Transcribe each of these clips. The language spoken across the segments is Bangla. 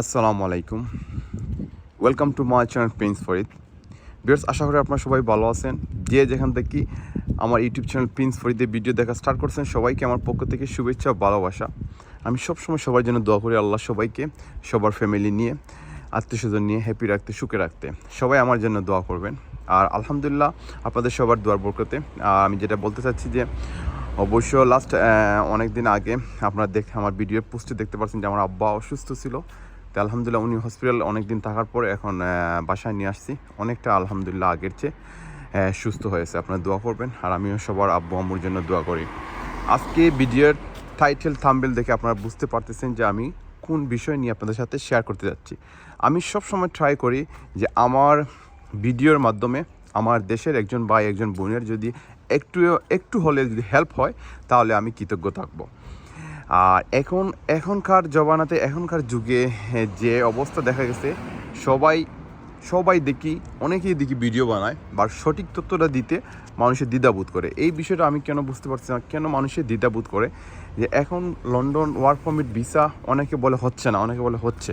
আসসালামু আলাইকুম। Welcome to my channel Prince Farid বিয়ার্স আশা করি আপনারা সবাই ভালো আছেন। যে যেখান থেকে আমার ইউটিউব চ্যানেল প্রিন্স ফরিদের ভিডিও দেখা স্টার্ট করছেন, সবাইকে আমার পক্ষ থেকে শুভেচ্ছা ও ভালোবাসা। আমি সবসময় সবার জন্য দোয়া করি আল্লাহ সবাইকে, সবার ফ্যামিলি নিয়ে আত্মীয় স্বজন নিয়ে হ্যাপি রাখতে, সুখে রাখতে। সবাই আমার জন্য দোয়া করবেন। আর আলহামদুলিল্লাহ, আপনাদের সবার দোয়ার বরকতে। আর আমি যেটা বলতে চাচ্ছি যে, অবশ্য লাস্ট অনেক দিন আগে আপনারা দেখে, আমার ভিডিও পোস্টে দেখতে পাচ্ছেন যে আমার আব্বা অসুস্থ ছিল। তো আলহামদুলিল্লাহ উনি হসপিটাল অনেক দিন থাকার পরে এখন বাসায় নিয়ে আসছি। অনেকটা আলহামদুলিল্লাহ আগের চেয়ে সুস্থ হয়েছে। আপনারা দোয়া করবেন আর আমিও সবার আব্বু আম্মুর জন্য দোয়া করি। আজকে ভিডিওর টাইটেল থাম্বেল দেখে আপনারা বুঝতে পারতেছেন যে আমি কোন বিষয় নিয়ে আপনাদের সাথে শেয়ার করতে যাচ্ছি। আমি সবসময় ট্রাই করি যে আমার ভিডিওর মাধ্যমে আমার দেশের একজন ভাই, একজন বোনের যদি একটু একটু হলে যদি হেল্প হয়, তাহলে আমি কৃতজ্ঞ থাকব। আর এখন এখনকার জবানাতে এখনকার যুগে হ্যাঁ, যে অবস্থা দেখা গেছে সবাই সবাই দেখি অনেকেই দেখি ভিডিও বানায় বা সঠিক তথ্যটা দিতে মানুষের দ্বিধাবোধ করে। এই বিষয়টা আমি কেন বুঝতে পারছি না কেন মানুষের দ্বিধাবোধ করে? যে এখন লন্ডন ওয়ার্ক পারমিট ভিসা অনেকে বলে হচ্ছে না অনেকে বলে হচ্ছে।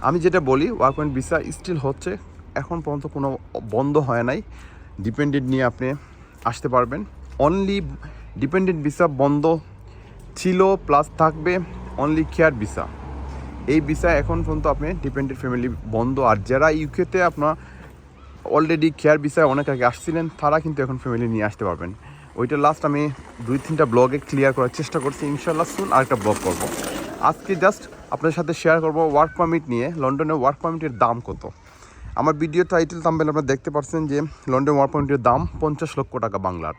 আমি যেটা বলি ওয়ার্ক পারমিট ভিসা স্টিল হচ্ছে এখন পর্যন্ত কোনো বন্ধ হয় নাই। ডিপেন্ডেন্ট নিয়ে আপনি আসতে পারবেন। অনলি ডিপেন্ডেন্ট ভিসা বন্ধ ছিল প্লাস থাকবে অনলি কেয়ার ভিসা এই ভিসা এখন পর্যন্ত আপনি ডিপেন্ডেন্ট ফ্যামিলি বন্ধ। আর যারা ইউকেতে আপনার অলরেডি কেয়ার ভিসায় অনেক আগে আসছিলেন, তারা কিন্তু এখন ফ্যামিলি নিয়ে আসতে পারবেন। ওইটা লাস্ট আমি দুই তিনটা ব্লগে ক্লিয়ার করার চেষ্টা করছি। ইনশাল্লাহ শুন আরেকটা ব্লগ করব। আজকে জাস্ট আপনাদের সাথে শেয়ার করব ওয়ার্ক পারমিট নিয়ে লন্ডনে ওয়ার্ক পারমিটের দাম কত? আমার ভিডিও টাইটেল তাম্বেল আপনারা দেখতে পাচ্ছেন যে লন্ডন ওয়ার্ক পারমিটের দাম পঞ্চাশ লক্ষ টাকা বাংলার।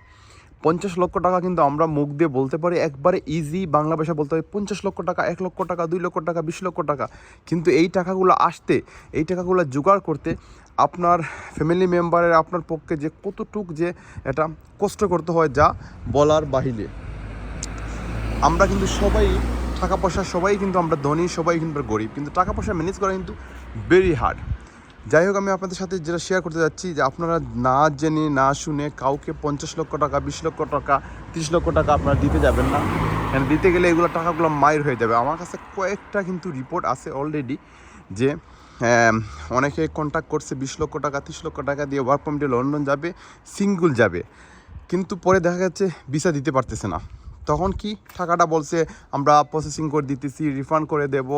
পঞ্চাশ লক্ষ টাকা কিন্তু আমরা মুখ দিয়ে বলতে পারি, একবারে ইজি বাংলা ভাষা বলতে পারি, পঞ্চাশ লক্ষ টাকা, এক লক্ষ টাকা, দুই লক্ষ টাকা, বিশ লক্ষ টাকা। কিন্তু এই টাকাগুলো আসতে, এই টাকাগুলো জোগাড় করতে আপনার ফ্যামিলি মেম্বারের আপনার পক্ষে যে কতটুক যে এটা কষ্ট করতে হয় যা বলার বাহিরে। আমরা কিন্তু সবাই টাকা পয়সা, সবাই কিন্তু আমরা ধনী, সবাই কিন্তু গরিব। কিন্তু টাকা পয়সা ম্যানেজ করা কিন্তু ভেরি হার্ড যাই হোক, আমি আপনাদের সাথে যেটা শেয়ার করতে যাচ্ছি যে আপনারা না জেনে, না শুনে কাউকে পঞ্চাশ লক্ষ টাকা, বিশ লক্ষ টাকা, তিরিশ লক্ষ টাকা আপনারা দিতে যাবেন না। কেন দিতে গেলে এগুলো টাকাগুলো মায়ের হয়ে যাবে। আমার কাছে কয়েকটা কিন্তু রিপোর্ট আছে অলরেডি যে অনেকে কন্ট্যাক্ট করছে বিশ লক্ষ টাকা, তিরিশ লক্ষ টাকা দিয়ে ওয়ার্ক পারমিটে লন্ডন যাবে সিঙ্গুল যাবে। কিন্তু পরে দেখা যাচ্ছে ভিসা দিতে পারতেছে না। তখন কি টাকাটা বলছে, আমরা প্রসেসিং করে দিতেছি রিফান্ড করে দেব,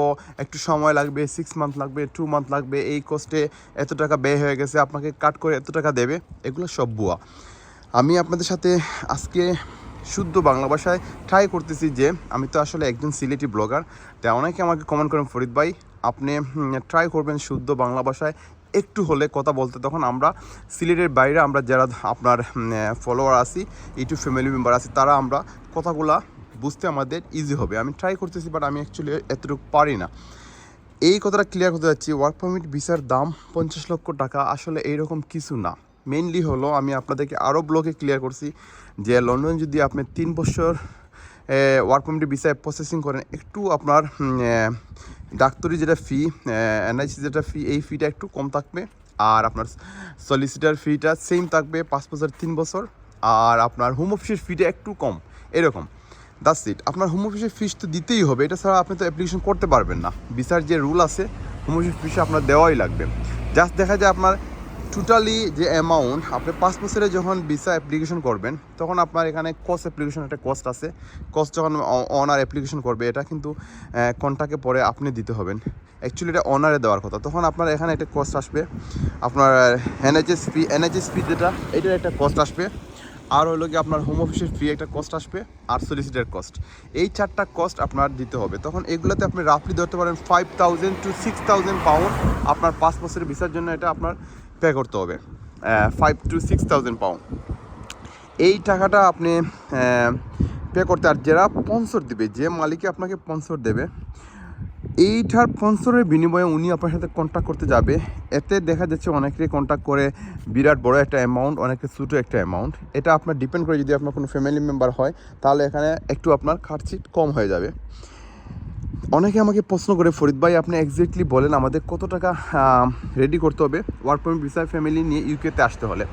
একটু সময় লাগবে সিক্স মান্থ লাগবে টু মান্থ লাগবে, এই কস্টে এত টাকা ব্যয় হয়ে গেছে, আপনাকে কাট করে এত টাকা দেবে, এগুলো সব বুয়া আমি আপনাদের সাথে আজকে শুদ্ধ বাংলা ভাষায় ট্রাই করতেছি যে, আমি তো আসলে একজন সিলেটি ব্লগার তাই অনেকে আমাকে কমেন্ট করেন, ফরিদ ভাই, আপনি ট্রাই করবেন শুদ্ধ বাংলা ভাষায় একটু হলে কথা বলতে। তখন আমরা সিলেটের বাইরে আমরা যারা আপনার ফলোয়ার আছি ইউটিউব ফ্যামিলি মেম্বার আছি, তারা আমরা কথাগুলা বুঝতে আমাদের ইজি হবে। আমি ট্রাই করতেছি বাট আমি অ্যাকচুয়ালি এতটুকু পারি না। এই কথাটা ক্লিয়ার করতে যাচ্ছি ওয়ার্ক পারমিট ভিসার দাম পঞ্চাশ লক্ষ টাকা, আসলে এইরকম কিছু না। মেনলি হলো, আমি আপনাদেরকে আরও ব্লগে ক্লিয়ার করছি যে লন্ডন যদি আপনি তিন বছর ওয়ার্ক পারমিট ভিসায় প্রসেসিং করেন, একটু আপনার ডাক্তারি যেটা ফি এনআইসি যেটা ফি এই ফিটা একটু কম থাকবে। আর আপনার সলিসিটার ফিটা সেম থাকবে পাঁচ বছর, তিন বছর। আর আপনার হোম অফিসের ফিটা একটু কম। এরকম। দ্যাটস ইট আপনার হোম অফিসের ফিস তো দিতেই হবে। এটা ছাড়া আপনি তো অ্যাপ্লিকেশন করতে পারবেন না। ভিসার যে রুল আছে হোম অফিস ফিস আপনার দেওয়াই লাগবে। জাস্ট দেখা যায় আপনার টোটালি যে অ্যামাউন্ট আপনি পাঁচ বছরে যখন ভিসা অ্যাপ্লিকেশন করবেন, তখন আপনার এখানে কস্ট অ্যাপ্লিকেশন একটা কস্ট আছে। কস্ট যখন অনার অ্যাপ্লিকেশন করবে, এটা কিন্তু কন্টাকে পরে আপনি দিতে হবেন। অ্যাকচুয়ালি এটা অনারে দেওয়ার কথা। তখন আপনার এখানে একটা কস্ট আসবে। আপনার এনএচএস ফি এনএচএস ফি যেটা, এটার একটা কস্ট আসবে। আর হলো কি আপনার হোম অফিসের ফ্রি একটা কস্ট আসবে, আর সলিসিটার কস্ট এই চারটা কস্ট আপনার দিতে হবে। তখন এগুলোতে আপনি রাফলি ধরতে পারেন five thousand to six thousand pound আপনার পাঁচ বছরের ভিসার জন্য এটা আপনার পে করতে হবে। Five to six thousand pound এই টাকাটা আপনি পে করতে আর যারা স্পন্সর দেবে, যে মালিকে আপনাকে স্পন্সর দেবে এইটার স্পন্সরের বিনিময়ে উনি আপনার সাথে কন্ট্যাক্ট করতে যাবে। এতে দেখা যাচ্ছে অনেকেই কন্ট্যাক্ট করে বিরাট বড় একটা অ্যামাউন্ট অনেকে ছোটো একটা অ্যামাউন্ট এটা আপনার ডিপেন্ড করে যদি আপনার কোনো ফ্যামিলি মেম্বার হয়, তাহলে এখানে একটু আপনার খার্চি কম হয়ে যাবে। অনেকে আমাকে প্রশ্ন করে, ফরিদ ভাই, আপনি এক্স্যাক্টলি বলেন আমাদের কত টাকা রেডি করতে হবে ওয়ার্ক পারমিট ভিসা ফ্যামিলি নিয়ে ইউকেতে আসতে হলে?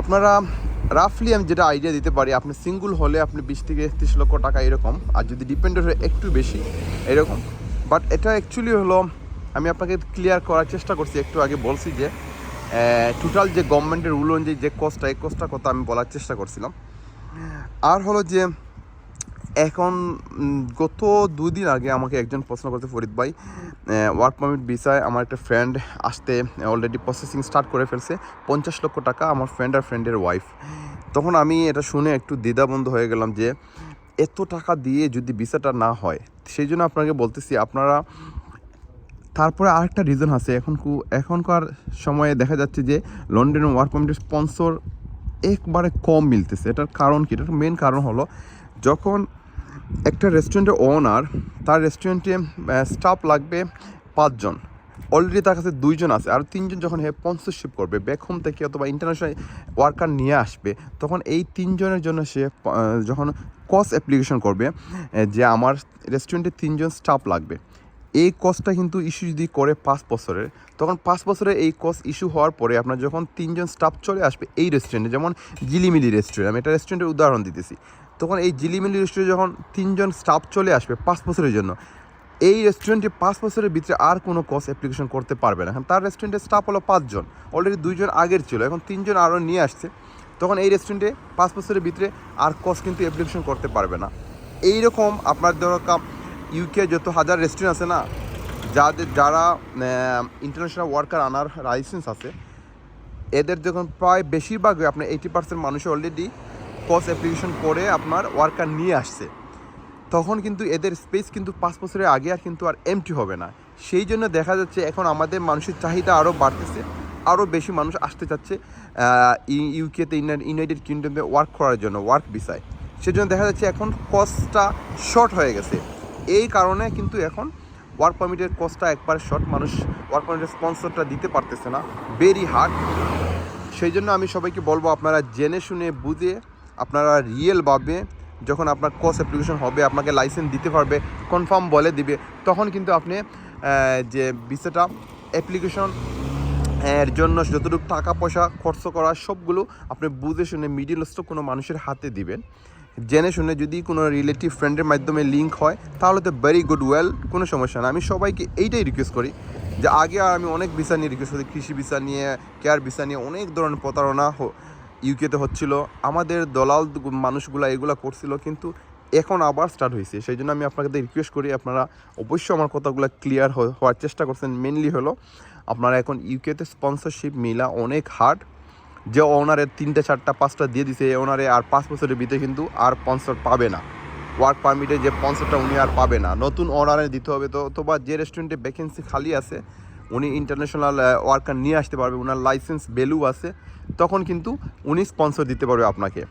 আপনারা রাফলি আমি যেটা আইডিয়া দিতে পারি, আপনি সিঙ্গুল হলে আপনি বিশ থেকে তিরিশ লক্ষ টাকা এরকম, আর যদি ডিপেন্ডেন্ট হয় একটু বেশি, এরকম। বাট এটা অ্যাকচুয়ালি হলো, আমি আপনাকে ক্লিয়ার করার চেষ্টা করছি, একটু আগে বলছি যে টোটাল যে গভর্নমেন্টের রুল অনুযায়ী যে কস্টটা এই কস্টটার কথা আমি বলার চেষ্টা করছিলাম। আর হলো যে, এখন গত দুই দিন আগে আমাকে একজন প্রশ্ন করতে ফরিদ ভাই ওয়ার্ক পারমিট ভিসায় আমার একটা ফ্রেন্ড আসতে অলরেডি প্রসেসিং স্টার্ট করে ফেলছে, পঞ্চাশ লক্ষ টাকা আমার ফ্রেন্ড আর ফ্রেন্ডের ওয়াইফ তখন আমি এটা শুনে একটু দ্বিধাবন্ধ হয়ে গেলাম যে এত টাকা দিয়ে যদি ভিসাটা না হয়, সেই জন্য আপনাকে বলতেছি আপনারা, তারপরে আরেকটা রিজন আছে। এখন এখনকার সময়ে দেখা যাচ্ছে যে লন্ডন ওয়ার্ক পারমিটের স্পন্সর একবারে কম মিলতেছে। এটার কারণ কি? এটার মেন কারণ হলো, যখন একটা রেস্টুরেন্টের ওনার তার রেস্টুরেন্টে স্টাফ লাগবে পাঁচজন। অলরেডি তার কাছে দুইজন আছে। আর তিনজন যখন হে স্পন্সরশিপ করবে ব্যাক হোম থেকে অথবা ইন্টারন্যাশনাল ওয়ার্কার নিয়ে আসবে, তখন এই তিনজনের জন্য সে যখন কস অ্যাপ্লিকেশন করবে যে আমার রেস্টুরেন্টে তিনজন স্টাফ লাগবে, এই কসটা কিন্তু ইস্যু যদি করে পাঁচ বছরের, তখন পাঁচ বছরের এই কস ইস্যু হওয়ার পরে আপনার যখন তিনজন স্টাফ চলে আসবে এই রেস্টুরেন্টে যেমন জিলিমিলি রেস্টুরেন্ট আমি এটা রেস্টুরেন্টের উদাহরণ দিতেছি, তখন এই জিলিমিলি রেস্টুরেন্টে যখন তিনজন স্টাফ চলে আসবে পাঁচ বছরের জন্য এই রেস্টুরেন্টে পাঁচ বছরের ভিতরে আর কোনো কস অ্যাপ্লিকেশন করতে পারবে না। এখন তার রেস্টুরেন্টের স্টাফ হলো পাঁচজন অলরেডি দুইজন আগের ছিল, এখন তিনজন আরও নিয়ে আসছে। তখন এই রেস্টুরেন্টে পাঁচ বছরের ভিতরে আর কস কিন্তু অ্যাপ্লিকেশন করতে পারবে না। এই রকম আপনার দরকার ইউকে যত হাজার রেস্টুরেন্ট আছে না, যাদের, যারা ইন্টারন্যাশনাল ওয়ার্কার আনার লাইসেন্স আছে, এদের যখন প্রায় বেশিরভাগই আপনার এইটি পার্সেন্ট মানুষ অলরেডি কস অ্যাপ্লিকেশন করে আপনার ওয়ার্কার নিয়ে আসছে। তখন কিন্তু এদের স্পেস কিন্তু পাঁচ বছরের আগে আর কিন্তু আর এমটি হবে না। সেই জন্য দেখা যাচ্ছে এখন আমাদের মানুষের চাহিদা আরও বাড়তেছে আরও বেশি মানুষ আসতে চাচ্ছে ইউকেতে ইউনাইটেড কিংডমে ওয়ার্ক করার জন্য ওয়ার্ক বিষয় সেজন্য দেখা যাচ্ছে এখন কস্টটা শর্ট হয়ে গেছে। এই কারণে কিন্তু এখন ওয়ার্ক পারমিটের কস্টটা একবার শর্ট মানুষ ওয়ার্ক পারমিটের স্পন্সরটা দিতে পারতেছে না ভেরি হার্ড সেই জন্য আমি সবাইকে বলব, আপনারা জেনে শুনে বুঝে, আপনারা রিয়েলভাবে যখন আপনার কস অ্যাপ্লিকেশন হবে, আপনাকে লাইসেন্স দিতে পারবে কনফার্ম বলে দিবে, তখন কিন্তু আপনি যে বিষয়টা অ্যাপ্লিকেশন এর জন্য যতটুকু টাকা পয়সা খরচ করা, সবগুলো আপনি বুঝে শুনে মিডিলস্থ কোনো মানুষের হাতে দিবেন। জেনে শুনে যদি কোনো রিলেটিভ ফ্রেন্ডের মাধ্যমে লিঙ্ক হয়, তাহলে তো ভেরি গুড ওয়েল কোনো সমস্যা না। আমি সবাইকে এইটাই রিকোয়েস্ট করি যে আগে আর আমি অনেক ভিসা নিয়ে রিকোয়েস্ট করি, কৃষি ভিসা নিয়ে কেয়ার ভিসা নিয়ে, অনেক ধরনের প্রতারণা ইউকেতে হচ্ছিল, আমাদের দলাল মানুষগুলো এগুলো করছিল, কিন্তু এখন আবার স্টার্ট হয়েছে সেই জন্য আমি আপনাকে রিকোয়েস্ট করি, আপনারা অবশ্যই আমার কথাগুলো ক্লিয়ার হওয়ার চেষ্টা করছেন। মেনলি হলো, আপনারা এখন ইউকেতে স্পন্সরশিপ মিলা অনেক হার্ড যে ওনারের তিনটে, চারটা, পাঁচটা দিয়ে দিছে ওনারে আর পাঁচ বছরের ভিতরে কিন্তু আর স্পন্সর পাবে না। ওয়ার্ক পারমিটে যে স্পন্সরটা উনি আর পাবে না। নতুন ওনারে দিতে হবে তো, অথবা যে রেস্টুরেন্টে ভ্যাকেন্সি খালি আছে উনি ইন্টারন্যাশনাল ওয়ার্কার নিয়ে আসতে পারবে ওনার লাইসেন্স ভ্যালু আছে, তখন কিন্তু উনি স্পন্সর দিতে পারবে আপনাকে।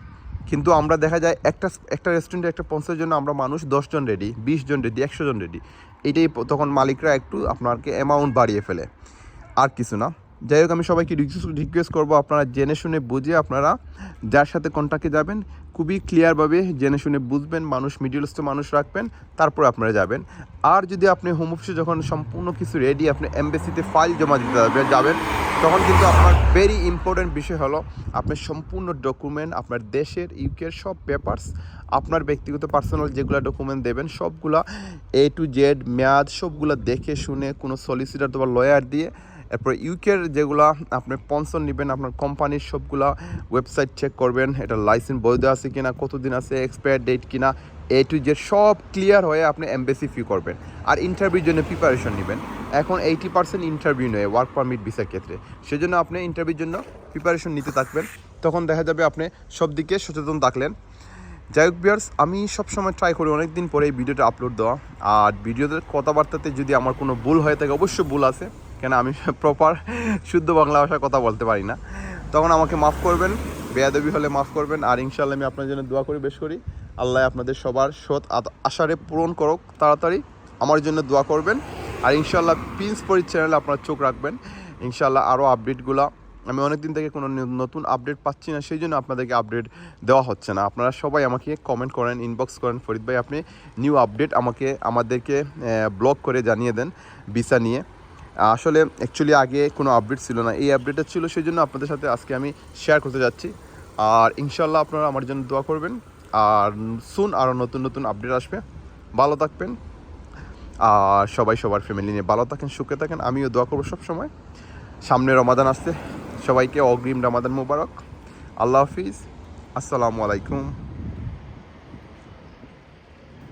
কিন্তু আমরা দেখা যায় একটা একটা রেস্টুরেন্টে একটা স্পন্সরের জন্য আমরা মানুষ দশজন রেডি বিশ জন রেডি একশো জন রেডি এটাই তখন মালিকরা একটু আপনাকে অ্যামাউন্ট বাড়িয়ে ফেলে। আর কিছু না। যাই হোক, আমি সবাইকে রিকোয়েস্ট করব আপনারা জেনে শুনে বুঝে আপনারা যার সাথে কন্ট্যাক্টে যাবেন, খুবই ক্লিয়ারভাবে জেনে শুনে বুঝবেন, মানুষ মিডিলস্থ মানুষ রাখবেন, তারপর আপনারা যাবেন। আর যদি আপনি হোম অফিসে যখন সম্পূর্ণ কিছু রেডি আপনি এমবেসিতে ফাইল জমা দিতে যাবে- যাবেন, তখন কিন্তু আপনার ভেরি ইম্পর্টেন্ট বিষয় হলো আপনার সম্পূর্ণ ডকুমেন্ট আপনার দেশের ইউকের সব পেপারস আপনার ব্যক্তিগত পার্সোনাল যেগুলো ডকুমেন্ট দেবেন, সবগুলা এ টু জেড মেয়াদ, সবগুলো দেখে শুনে কোনো সলিসিটার অথবা লয়ার দিয়ে এরপর ইউকের যেগুলা আপনি পনসন নেবেন, আপনার কোম্পানির সবগুলা ওয়েবসাইট চেক করবেন, এটা লাইসেন্স বৈধ আছে কিনা, কতদিন আছে এক্সপায়ার ডেট কিনা এ টু জেড সব ক্লিয়ার হয়ে আপনি এমবেসি ফি করবেন আর ইন্টারভিউর জন্য প্রিপারেশন নেবেন। এখন এইটি পার্সেন্ট ইন্টারভিউ নয় ওয়ার্ক পারমিট ভিসার ক্ষেত্রে। সেজন্য আপনি ইন্টারভিউর জন্য প্রিপারেশন নিতে থাকবেন। তখন দেখা যাবে আপনি সব দিকে সচেতন থাকলেন। যাই হোক বিয়ার্স আমি সবসময় ট্রাই করি অনেক দিন পরে এই ভিডিওটা আপলোড দেওয়া। আর ভিডিওতে কথাবার্তাতে যদি আমার কোনো ভুল হয়ে থাকে, অবশ্যই ভুল আছে। কেন আমি প্রপার শুদ্ধ বাংলা ভাষায় কথা বলতে পারি না। তখন আমাকে মাফ করবেন, বেয়াদবি হলে মাফ করবেন, আর ইনশাল্লাহ আমি আপনার জন্য দোয়া করি, বেশ করি। আল্লাহ আপনাদের সবার সৎ আশারে পূরণ করুক তাড়াতাড়ি, আমার জন্য দোয়া করবেন। আর ইনশাল্লাহ পিন্স পরি চ্যানেলে আপনার চোখ রাখবেন। ইনশাল্লাহ আরও আপডেটগুলো আমি অনেক দিন থেকে কোনো নতুন আপডেট পাচ্ছি না, সেই জন্য আপনাদেরকে আপডেট দেওয়া হচ্ছে না। আপনারা সবাই আমাকে কমেন্ট করেন ইনবক্স করেন, ফরিদ ভাই, আপনি নিউ আপডেট আমাকে, আমাদেরকে ব্লগ করে জানিয়ে দেন ভিসা নিয়ে। আসলে অ্যাকচুয়ালি আগে কোনো আপডেট ছিল না। এই আপডেটটা ছিল সেই জন্য আপনাদের সাথে আজকে আমি শেয়ার করতে যাচ্ছি। আর ইনশাল্লাহ আপনারা আমার জন্য দোয়া করবেন। আর সুন আরও নতুন নতুন আপডেট আসবে। ভালো থাকবেন। আর সবাই সবার ফ্যামিলি নিয়ে ভালো থাকেন, সুখে থাকেন। আমিও দোয়া করব সবসময়। সামনে রমাদান আসছে। সবাইকে অগ্রিম রমাদান মুবারক। আল্লাহ হাফিজ। আসসালামু আলাইকুম।